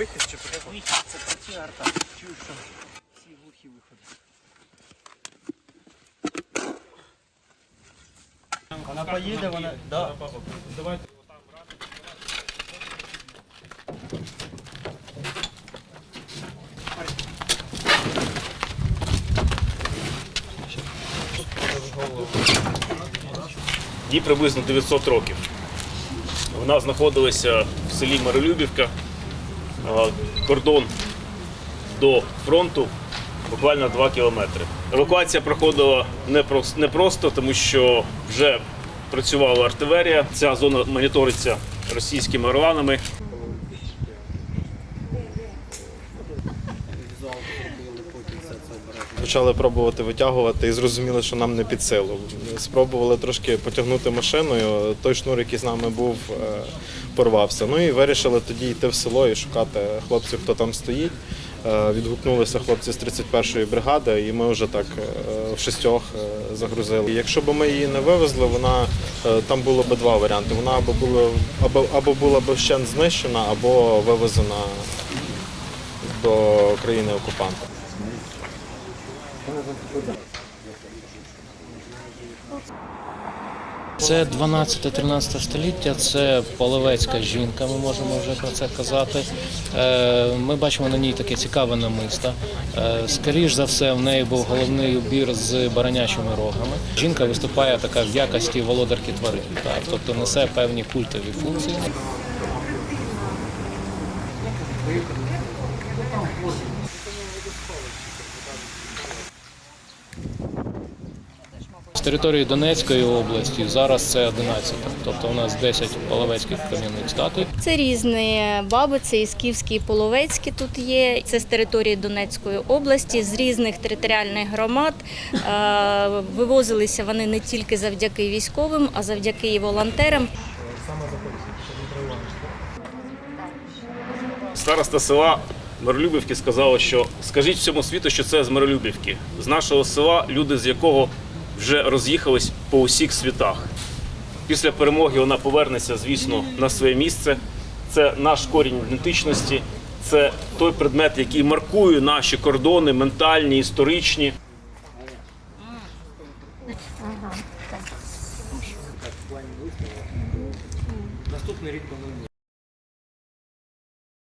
вихід чи приход? Вихід, це працює арта. Чую, що всі глухі виходи. Вона поїде, вона. Да. Давайте. Їй приблизно 900 років. Вона знаходилася в селі Миролюбівка. А, Кордон до фронту буквально 2 кілометри. Евакуація проходила не просто, тому що вже працювала артилерія. Ця зона моніториться російськими орланами. Почали пробувати витягувати і зрозуміли, що нам не під силу. Спробували трошки потягнути машиною. Той шнур, який з нами був, е, порвався. Ну і вирішили тоді йти в село і шукати хлопців, хто там стоїть. Е, Відгукнулися хлопці з 31-ї бригади, і ми вже так е, в шістьох загрузили. Якщо б ми її не вивезли, вона там було б два варіанти. Вона або була або, або була б ще знищена, або вивезена до країни окупанта. Це 12-13 століття, це половецька жінка, ми можемо вже про це казати. Е, Ми бачимо на ній таке цікаве намисто. Е, Скоріш за все, в неї був головний убір з баранячими рогами. Жінка виступає така в якості володарки тварин, так, тобто несе певні культові функції. З території Донецької області зараз це 11, тобто у нас 10 половецьких кам'яних статуй. Це різні баби, це і скіфські, і половецькі тут є. Це з території Донецької області, з різних територіальних громад. Е, Вивозилися вони не тільки завдяки військовим, а завдяки і волонтерам. Староста села Миролюбівки сказала, що скажіть всьому світу, що це з Миролюбівки, з нашого села, люди з якого вже роз'їхались по усіх світах. Після перемоги вона повернеться, звісно, на своє місце. Це наш корінь ідентичності, це той предмет, який маркує наші кордони, ментальні, історичні. Наступний рік плануємо.